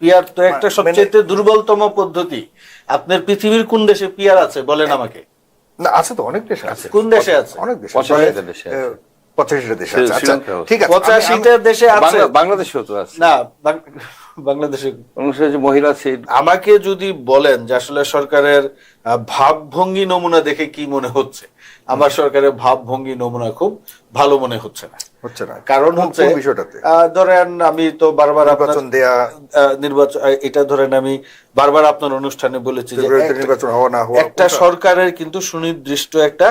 Peer তো একটা মানে- সবচেয়ে দুর্বলতম পদ্ধতি। আপনার পৃথিবীর কোন দেশে পিয়ার আছে বলেন আমাকে। না আছে তো অনেক দেশ আছে। কোন দেশে আছে? অনেক দেশ পঁচাশিটা দেশে আছে। পঁচাশিটা দেশ আছে। আচ্ছা ঠিক আছে পঁচাশিটা দেশে আছে। বাংলা- বাংলাদেশেও তো আছে। না বাংলাদেশে অনুষ্ঠানে মহিলা সিট আমাকে যদি বলেন যে আসলে সরকারের ভাবভঙ্গি নমুনা দেখে কি মনে হচ্ছে? আমার সরকারের ভাবভঙ্গি নমুনা খুব ভালো মনে হচ্ছে না। হচ্ছে না। কারণ হচ্ছে বিষয়টাতে? ধরেন আমি তো বারবার নির্বাচন দেয়া। নির্বাচন এটা ধরেন আমি বারবার আপনার অনুষ্ঠানে বলেছি যে একটা- নির্বাচন হওয়া না হওয়া একটা সরকারের কিন্তু সুনির্দিষ্ট একটা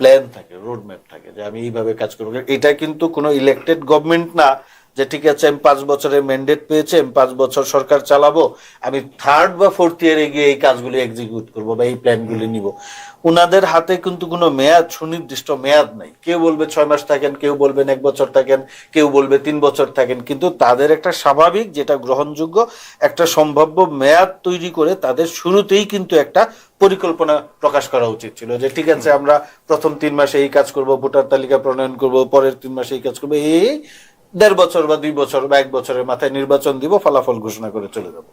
প্ল্যান থাকে রোড ম্যাপ থাকে যে আমি এইভাবে কাজ করব। এটা কিন্তু কোনো ইলেকটেড গভর্নমেন্ট না যে ঠিক আছে, আমি পাঁচ বছরের ম্যান্ডেট পেয়েছি, আমি পাঁচ বছর সরকার চালাবো, আমি থার্ড বা ফোর্থ ইয়ারে গিয়ে এই কাজগুলি এক্সিকিউট করব বা এই প্ল্যানগুলি নিব। উনাদের হাতে কিন্তু কোনো মেয়াদ, সুনির্দিষ্ট মেয়াদ নাই। কেউ বলবে ছয় মাস থাকেন, কেউ বলবেন এক বছর থাকেন, কেউ বলবে তিন বছর থাকেন, কিন্তু তাদের একটা স্বাভাবিক, যেটা গ্রহণযোগ্য, একটা সম্ভাব্য মেয়াদ তৈরি করে তাদের শুরুতেই কিন্তু একটা পরিকল্পনা প্রকাশ করা উচিত ছিল, যে ঠিক আছে, আমরা প্রথম তিন মাসে এই কাজ করব, ভোটার তালিকা প্রণয়ন করব, পরের তিন মাসে এই কাজ করব, এই দেড় বছর বা দুই বছর বা এক বছরের মাথায় নির্বাচন দিব, ফলাফল ঘোষণা করে চলে যাব।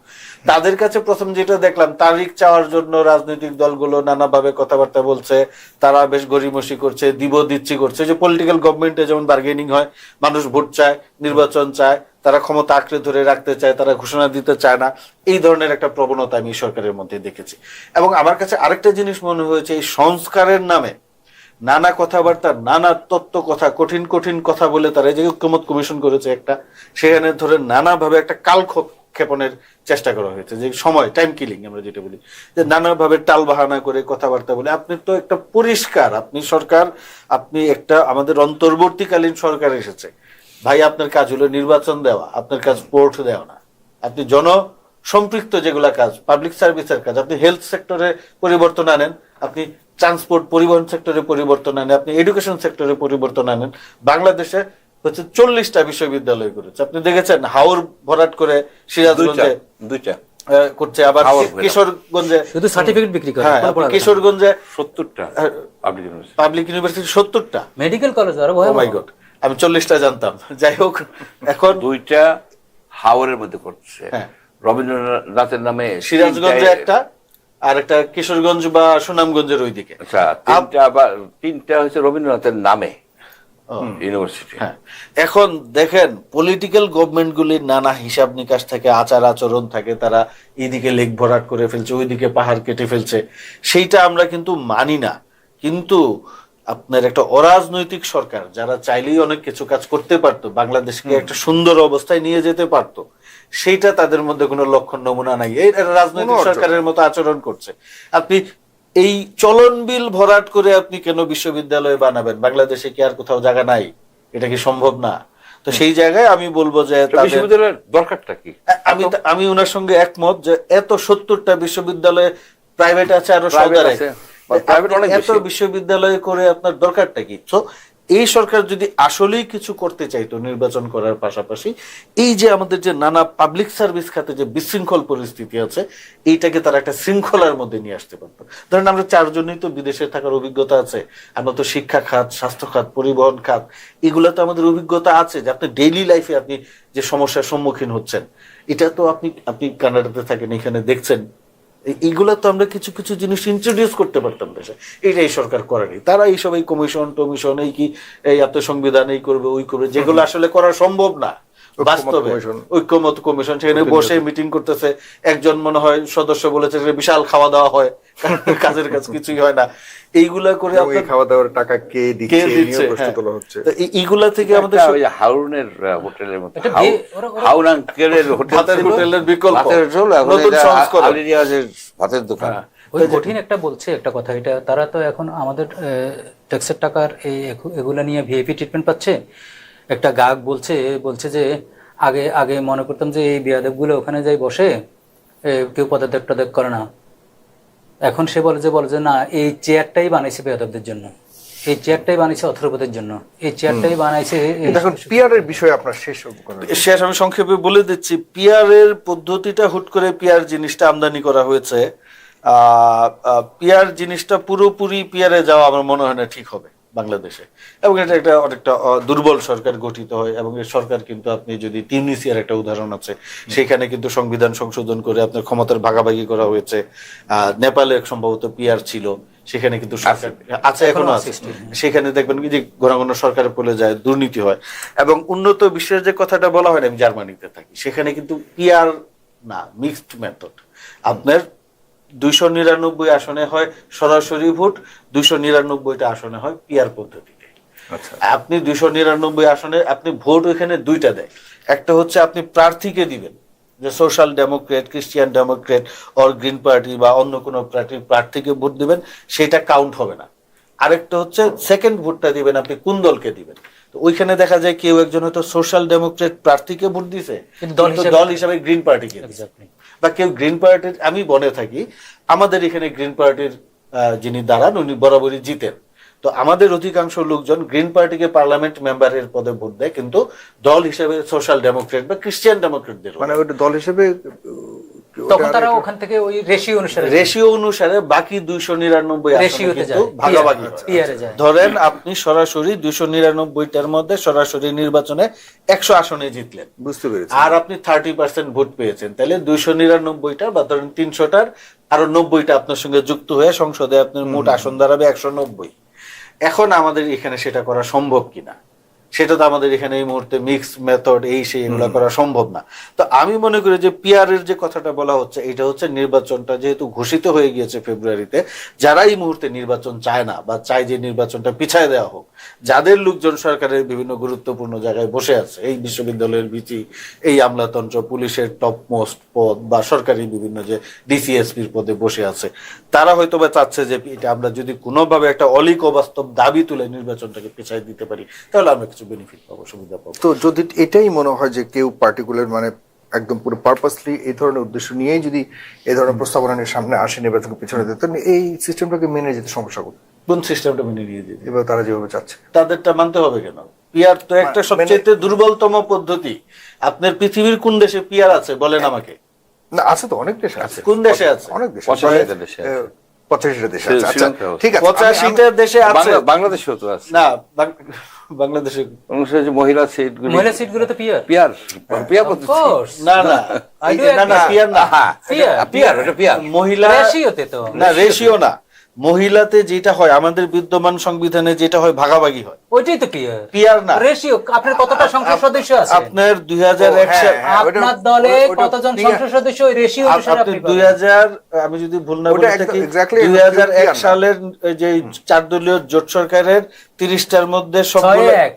তাদের কাছে প্রথম যেটা দেখলাম, তারিখ চাওয়ার জন্য রাজনৈতিক দলগুলো নানাভাবে কথাবার্তা বলছে, তারা বেশ গরিমসি করছে, দিব দিচ্ছি করছে। যে পলিটিক্যাল গভর্নমেন্টে যেমন বার্গেনিং হয়, মানুষ ভোট চায়, নির্বাচন চায়, তারা ক্ষমতা আঁকড়ে ধরে রাখতে চায়, তারা ঘোষণা দিতে চায় না, এই ধরনের একটা প্রবণতা আমি সরকারের মধ্যে দেখেছি। এবং আমার কাছে আরেকটা জিনিস মনে হয়েছে, এই সংস্কারের নামে নানা কথাবার্তা, নানা তত্ত্ব কথা, কঠিন কঠিন কথা বলে তারা এই যে ঐক্যমত কমিশন করেছে একটা, সেখানে ধরে নানাভাবে একটা কাল ক্ষেপণের চেষ্টা করা হয়েছে, যে সময় টাইম কিলিং আমরা যেটা বলি, যে নানাভাবে টাল বাহানা করে কথাবার্তা বলে। আপনি তো একটা পরিষ্কার, আপনি সরকার, আপনি একটা আমাদের অন্তর্বর্তীকালীন সরকার এসেছে। ভাই, আপনার কাজ হলো নির্বাচন দেওয়া, আপনার কাজ ভোট দেওয়া না। আপনি জন সম্পৃক্ত যেগুলা কাজ পাবলিক সার্ভিসের কাজ, আপনি হেলথ সেক্টরে পরিবর্তন আনেন, আপনি ট্রান্সপোর্ট পরিবহন সেক্টরে পরিবর্তন আনেন আপনি এডুকেশন সেক্টরে পরিবর্তন আনেন বাংলাদেশে হচ্ছে চল্লিশটা বিশ্ববিদ্যালয় করেছে। আপনি দেখেছেন হাওর ভরাট করে সিরাজগঞ্জে দুইটা করছে আবার কিশোরগঞ্জে শুধু সার্টিফিকেট বিক্রি করে হ্যাঁ কিশোরগঞ্জে সত্তরটা। পাবলিক ইউনিভার্সিটি পাবলিক ইউনিভার্সিটি সত্তরটা। মেডিকেল কলেজ আরও ও মাই গড আমি চল্লিশটা জানতাম। যাই হোক এখন দুইটা হাওরের মধ্যে করছে। হ্যাঁ। রবীন্দ্রনাথের নামে সিরাজগঞ্জে একটা আর একটা কিশোরগঞ্জ বা সুনামগঞ্জের ওইদিকে। আচ্ছা তিনটা আবার তিনটা হচ্ছে রবীন্দ্রনাথের নামে ইউনিভার্সিটি। হ্যাঁ। এখন দেখেন পলিটিক্যাল গভর্নমেন্টগুলির নানা হিসাব নিকাশ থাকে আচার আচরণ থাকে তারা এইদিকে লেক ভরাট করে ফেলছে ওইদিকে পাহাড় কেটে ফেলছে। সেইটা আমরা কিন্তু মানি না। কিন্তু আপনার একটা অরাজনৈতিক সরকার যারা চাইলেই অনেক কিছু কাজ করতে পারতো বাংলাদেশকে একটা সুন্দর অবস্থায় নিয়ে যেতে পারতো সেইটা তাদের মধ্যে কোনো লক্ষণ নমুনা নাই। এই রাজনৈতিক সরকারের মতো আচরণ করছে। আপনি এই চলন বিল ভরাট করে আপনি কেন বিশ্ববিদ্যালয় বানাবেন? বাংলাদেশে কি আর কোথাও জায়গা নাই? এটা কি সম্ভব না? তো সেই জায়গায় আমি বলব যে বিশ্ববিদ্যালয়ের দরকারটা কি? আমি আমি ওনার সঙ্গে একমত যে এত সত্তরটা বিশ্ববিদ্যালয়ে প্রাইভেট আছে আরও সরকারি। এত বেশি। বিশ্ববিদ্যালয়ে করে আপনার দরকারটা কি? তো এই সরকার যদি আসলেই কিছু করতে চাইতো নির্বাচন করার পাশাপাশি, এই যে আমাদের যে নানা পাবলিক সার্ভিস খাতে যে বিশৃঙ্খল পরিস্থিতি আছে, এইটাকে তারা একটা শৃঙ্খলার মধ্যে নিয়ে আসতে পারতো। ধরেন আমরা চারজনই তো বিদেশে থাকার অভিজ্ঞতা আছে, আমরা তো শিক্ষা খাত, স্বাস্থ্য খাত, পরিবহন খাত, এগুলো তো আমাদের অভিজ্ঞতা আছে যে আপনি ডেইলি লাইফে আপনি যে সমস্যার সম্মুখীন হচ্ছেন, এটা তো আপনি আপনি কানাডাতে থাকেন, এখানে দেখছেন এইগুলা তো আমরা কিছু কিছু জিনিস ইন্ট্রোডিউস করতে পারতাম দেশে। এইটাই সরকার করেনি। তারা এইসব এই কমিশন টমিশন এই কি এই এত সংবিধান এই করবে ওই করবে যেগুলো আসলে করা সম্ভব না। বাস্তবে ঐক্যমত কমিশন সেখানে বসে মিটিং করতেছে। একজন মনে হয় সদস্য বলেছে যে বিশাল খাওয়া দাওয়া হয় কাজের কাজ কিছুই হয় না। এইগুলা করে আপনার খাওয়া দাওয়ার টাকা কে দিচ্ছে দিচ্ছে? প্রশ্ন হ্যাঁ। তোলা হচ্ছে। তো এইগুলা থেকে আমাদের ওই যে হোটেলের মতো। হাউন আঙ্কেলের হোটেল ভাতের হোটেলের বিকল্প। নতুন সংস্করণ। ভাতের দোকান। হ্যাঁ। ওই কঠিন একটা বলছে একটা কথা এটা তারা তো এখন আমাদের ট্যাক্সের টাকার এই এগুলা নিয়ে ভিআইপি ট্রিটমেন্ট পাচ্ছে। একটা গাহক বলছে বলছে যে আগে আগে মনে করতাম যে এই বিয়াদেবগুলো ওখানে যাই বসে কেউ পদত্যাগ টদেক করে না। এখন সে বলে যে বলে যে না এই চেয়ারটাই বানাইছে বেয়াদবদের জন্য। এই চেয়ারটাই বানাইছে অথর্বদের জন্য। এই চেয়ারটাই বানাইছে দেখুন পিআর এর বিষয়ে আপনার শেষ শেষ আমি সংক্ষেপে বলে দিচ্ছি পিয়ারের পদ্ধতিটা হুট করে পিয়ার জিনিসটা আমদানি করা হয়েছে। পিয়ার জিনিসটা পুরোপুরি পিয়ারে যাওয়া আমার মনে হয় না ঠিক হবে। বাংলাদেশে। এবং এটা একটা অনেকটা দুর্বল সরকার গঠিত হয় এবং এই সরকার কিন্তু আপনি যদি তিউনিসিয়ার একটা উদাহরণ আছে সেখানে কিন্তু সংবিধান সংশোধন করে আপনার ক্ষমতার ভাগাভাগি করা হয়েছে। নেপালে সম্ভবত পিয়ার ছিল সেখানে কিন্তু সরকার আছে এখনও আছে সেখানে দেখবেন কি যে ঘন সরকারে পড়ে যায় দুর্নীতি হয়। এবং উন্নত বিশ্বের যে কথাটা বলা হয় না, আমি জার্মানিতে থাকি সেখানে কিন্তু পিয়ার না মিক্সড মেথড। আপনার দুইশো নিরানব্বই আসনে হয় সরাসরি ভোট দুইশো নিরানব্বইটা আসনে হয় পিআর পদ্ধতিতে। আচ্ছা। আপনি দুইশো নিরানব্বই আসনে আপনি ভোট ওইখানে দুইটা দেয়। একটা হচ্ছে আপনি প্রার্থীকে দিবেন যে social democrat Christian democrat or green party বা অন্য কোনো পার্টির প্রার্থীকে ভোট দিবেন সেটা কাউন্ট হবে না। আরেকটা হচ্ছে সেকেন্ড ভোটটা দিবেন আপনি কোন দলকে দিবেন? তো ওইখানে দেখা যায় কেউ একজন হয়তো সোশ্যাল ডেমোক্রেট প্রার্থীকে ভোট দিছে দল কিন্তু হিসেবে- দল হিসাবে গ্রিন পার্টিকে Exactly. বা কেউ গ্রিন পার্টির আমি বনে থাকি, আমাদের এখানে গ্রিন পার্টির যিনি দাঁড়ান, উনি বরাবরই জিতেন। তো আমাদের অধিকাংশ লোকজন গ্রিন পার্টিকে পার্লামেন্ট মেম্বারের পদে ভোট দেয়, কিন্তু দল হিসেবে সোশ্যাল ডেমোক্রেট বা ক্রিশ্চিয়ান ডেমোক্রেটদের মানে দল হিসেবে তখন তারা ওখান থেকে ওই রেশিও অনুসারে রেশিও অনুসারে বাকি দুইশো নিরানব্বই ভাগাভাগি। পিয়ারে যায়। ধরেন আপনি সরাসরি দুইশো নিরানব্বইটার মধ্যে সরাসরি নির্বাচনে একশো আসনে জিতলেন। বুঝতে পেরেছি। আর আপনি থার্টি পার্সেন্ট ভোট পেয়েছেন। তাহলে দুইশো নিরানব্বইটার বা ধরেন তিনশোটার আরও নব্বইটা আপনার সঙ্গে যুক্ত হয়ে সংসদে আপনার মোট আসন দাঁড়াবে একশো নব্বই। এখন আমাদের এখানে সেটা করা সম্ভব কিনা? সেটা তো আমাদের এখানে এই মুহূর্তে মিক্স মেথড এই সেই এগুলো করা সম্ভব না। তো আমি মনে করি যে পিয়ারের এর যে কথাটা বলা হচ্ছে, এটা হচ্ছে নির্বাচনটা যেহেতু ঘোষিত হয়ে গিয়েছে ফেব্রুয়ারিতে, যারা এই মুহূর্তে নির্বাচন চায় না বা চায় যে নির্বাচনটা পিছায় দেওয়া হোক যাদের লোকজন সরকারের বিভিন্ন গুরুত্বপূর্ণ জায়গায় বসে আছে এই বিশ্ববিদ্যালয়ের ভিচি এই আমলাতন্ত্র পুলিশের টপ মোস্ট পদ বা সরকারি বিভিন্ন যে ডিসিএসপির পদে বসে আছে তারা হয়তো বা চাচ্ছে যে এটা আমরা যদি কোনোভাবে একটা অলিক অবাস্তব দাবি তুলে নির্বাচনটাকে পিছাই দিতে পারি তাহলে আমরা কিছু বেনিফিট পাবো সুবিধা পাবো। তো যদি এটাই মনে হয় যে কেউ পার্টিকুলার মানে একদম পুরো পারপাসলি এই ধরনের উদ্দেশ্য নিয়েই যদি এই ধরনের প্রস্তাবনা নিয়ে সামনে আসে নির্বাচনকে পিছনে দিতে এই সিস্টেমটাকে মেনে যেতে সমস্যা করবে কোন সিস্টেমটা মেনে নিয়ে দিতে এবার তারা যেভাবে চাচ্ছে। তাদেরটা মানতে হবে কেন? পিয়ার তো একটা মানে- সবচেয়ে দুর্বলতম পদ্ধতি। আপনার পৃথিবীর কোন দেশে পিয়ার আছে? বলেন আমাকে। না আছে তো অনেক দেশে আছে। কোন দেশে আছে? অনেক দেশে দেশে আছে। পঁচাশিটা দেশে আছে। আচ্ছা ঠিক আছে আমি- আমি- পঁচাশিটা দেশে আছে। বাংলাদেশেও তো আছে। না বাংলাদেশে অনুসারে যে মহিলা সিটগুলি মহিলা সিটগুলো তো পিয়ার। পিয়ার। পিয়ার না না। I এই do যে- না না পিয়ার না। পিয়ার। পিয়ার পিয়ার। মহিলা রেশিওতে তো। না রেশিও না। মহিলাতে যেটা হয় আমাদের বিদ্যমান সংবিধানে যেটা হয় ভাগাভাগি হয় ওইটাই তো পিয়ার পিয়ার না রেশিও আপনার কতটা সংসদ সদস্য আছে আপনার দুই হাজার এক ও, সাল হ্যাঁ, ওটা- আপনার দলে কতজন সংসদ সদস্য ওই রেশিও অনুসারে আপনি আপনি দুই পাবেন। হাজার আমি যদি ভুল না বলে থাকি exactly দুই হাজার এক পিয়ার না। সালের এই যে চার দলীয় জোট সরকারের তিরিশটার মধ্যে ছয় সবগুলো এক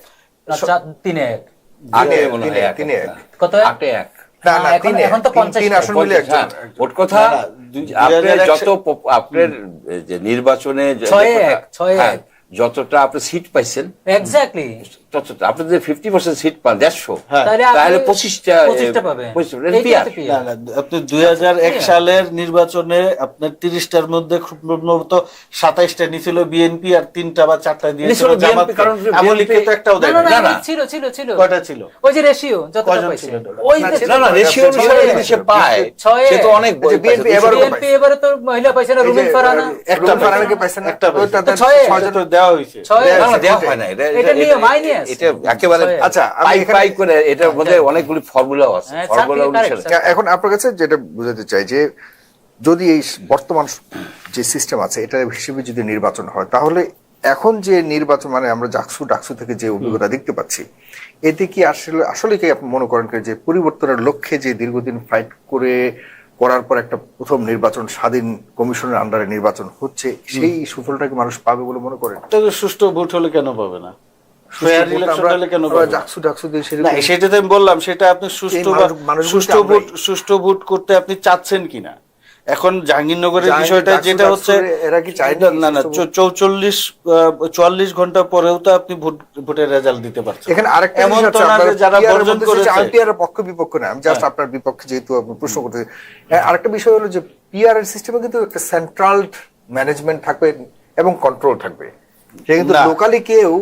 না, চার- তিন এক আটে তিনে- মনে হয় তিনে- এক তিনে একটা। এক। কত এক? আটে এক না না না, এখন- তো তিন- তিন 50 আসন মিলে একজন। হ্যাঁ, মোট কথা না, না, আপনার যত আপনার যে নির্বাচনে যে- ছয় যে কথা- এক, ছয় হ্যাঁ, এক। যতটা আপনি সিট পাইছেন। এক্স্যাক্টলি ততটা। আপনি যদি ফিফটি পার্সেন্ট সিট পান দেড়শো হ্যাঁ। তাহলে পঁচিশটা আপনি দুই হাজার এক সালের নির্বাচনে আপনার তিরিশটার মধ্যে খুব সম্ভবত সাতাইশটা নিছিল বিএনপি আর তিনটা বা চারটা দিয়েছিল নিছিল BNP, জামাত কারণ আওয়ামী লীগকে তো একটাও না, দেয় না, না না, না, না। ছিল ছিল ছিল। কয়টা ছিল? ওই যে রেশিও কয়জন ছিল? ওই না, না না রেশিও অনুসারে এক। সে পায় সে তো অনেক BNP বিএনপি এবারে তো মহিলা পাইছে না এই যে, একটা ফারানাকে পাইছে না। ছয় এক। দেওয়া হয়েছে। দেওয়া হয় না। এটা- এটা একেবারে আচ্ছা, করে এটার মধ্যে অনেকগুলি ফর্মুলাও আছে হ্যাঁ, ফর্মুলা এখন আপনার কাছে যেটা বুঝাতে চাই যে যদি এই বর্তমান যে সিস্টেম আছে এটা হিসেবে যদি নির্বাচন হয় তাহলে এখন যে নির্বাচন মানে আমরা জাকসু ডাকসু থেকে যে অভিজ্ঞতা দেখতে পাচ্ছি এতে কি আসলে আসলে কি আপনি মনে করেন যে পরিবর্তনের লক্ষ্যে যে দীর্ঘদিন ফাইট করে করার পর একটা প্রথম নির্বাচন স্বাধীন কমিশনের আন্ডারে নির্বাচন হচ্ছে সেই সুফলটা কি মানুষ পাবে বলে মনে করেন? সুষ্ঠু ভোট হলে কেন পাবে না? সেটা তো আমি বললাম সেটা আপনি সুষ্ঠু সুষ্ঠু ভোট। সুষ্ঠু ভোট করতে আপনি চাচ্ছেন কিনা? এখন জাহাঙ্গীরনগরের বিষয়টা যেটা হচ্ছে এরা কি চায়নি না না? চৌচল্লিশ চুয়াল্লিশ ঘণ্টা পরেও তো আপনি ভোট ভোটের রেজাল্ট দিতে পারছেন। এখানে আরেকটা এমন তো না যে যারা বর্জন করেছে। আমি এর পক্ষ বিপক্ষ না আমি জাস্ট আপনার বিপক্ষে যেহেতু আপনি প্রশ্ন করতে হ্যাঁ, আরেকটা বিষয় হলো যে পিআর এর সিস্টেমে কিন্তু একটা সেন্ট্রাল ম্যানেজমেন্ট থাকবে এবং কন্ট্রোল থাকবে। কিন্তু লোকালি কেউ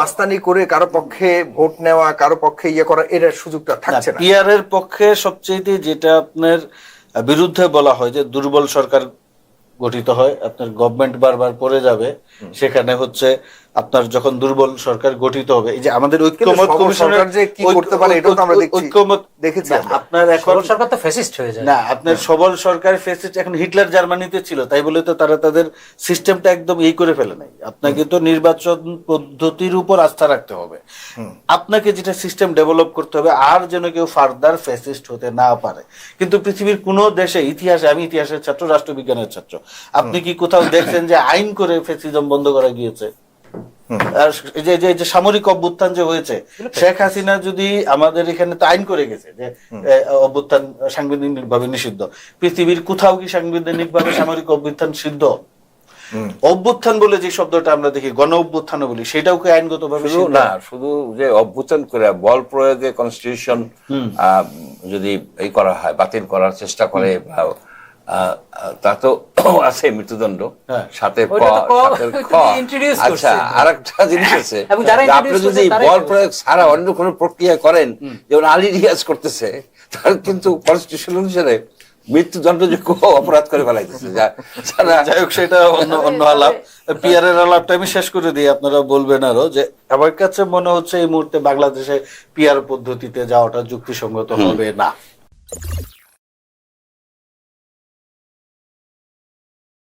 মাস্তানি করে কারও পক্ষে ভোট নেওয়া কারও পক্ষে ইয়ে করা এর সুযোগটা থাকছে না। পিআর এর পক্ষে সবচেয়ে যেটা আপনার বিরুদ্ধে বলা হয় যে দুর্বল সরকার গঠিত হয় আপনার গভর্নমেন্ট বারবার পড়ে যাবে সেখানে হচ্ছে আপনার যখন দুর্বল সরকার গঠিত হবে এই যে আমাদের ঐক্যমত কমিশনের যে কি করতে পারে এটাও তো আমরা দেখছি। ঐক্যমত দেখেছি আপনার এখন সরকার তো ফ্যাসিস্ট হয়ে যায়। না আপনার সবল সরকার ফেসিস্ট এখন হিটলার জার্মানিতে ছিল তাই বলে তো তারা তাদের সিস্টেমটা একদম এই করে ফেলে নাই। আপনাকে তো নির্বাচন পদ্ধতির উপর আস্থা রাখতে হবে। আপনাকে যেটা সিস্টেম ডেভেলপ করতে হবে আর যেন কেউ ফার্দার ফ্যাসিস্ট হতে না পারে। কিন্তু পৃথিবীর কোন দেশে ইতিহাসে আমি ইতিহাসের ছাত্র রাষ্ট্রবিজ্ঞানের ছাত্র আপনি কি কোথাও দেখছেন যে আইন করে ফ্যাসিজম বন্ধ করা গিয়েছে? যে- যে যে সামরিক অভ্যুত্থান যে হয়েছে শেখ হাসিনা যদি আমাদের এখানে তো আইন করে গেছে যে অভ্যুত্থান সাংবিধানিক ভাবে নিষিদ্ধ। পৃথিবীর কোথাও কি সাংবিধানিক ভাবে সামরিক অভ্যুত্থান সিদ্ধ? অভ্যুত্থান বলে যে শব্দটা আমরা দেখি গণ অভ্যুত্থান বলি সেটাও কি আইনগত ভাবে না শুধু যে অভ্যুত্থান করে বল প্রয়োগে কনস্টিটিউশন যদি এই করা হয় বাতিল করার চেষ্টা করে বা তা তো আছে মৃত্যুদণ্ড। হ্যাঁ। সাথে আচ্ছা আর একটা জিনিস আছে। আপনি যদি বল প্রয়োগ ছাড়া অন্য কোনো প্রক্রিয়া করেন যেমন আলী রিয়াজ করতেছে তার কিন্তু কনস্টিটিউশন অনুসারে মৃত্যুদণ্ডযোগ্য অপরাধ করে ফেলাইতেছে। যাই হোক সেটা অন্য অন্য আলাপ। পিয়ারের আলাপটা আমি শেষ করে দিই আপনারা বলবেন আরও যে আমার কাছে মনে হচ্ছে এই মুহূর্তে বাংলাদেশে পিয়ার পদ্ধতিতে যাওয়াটা যুক্তিসঙ্গত হবে না।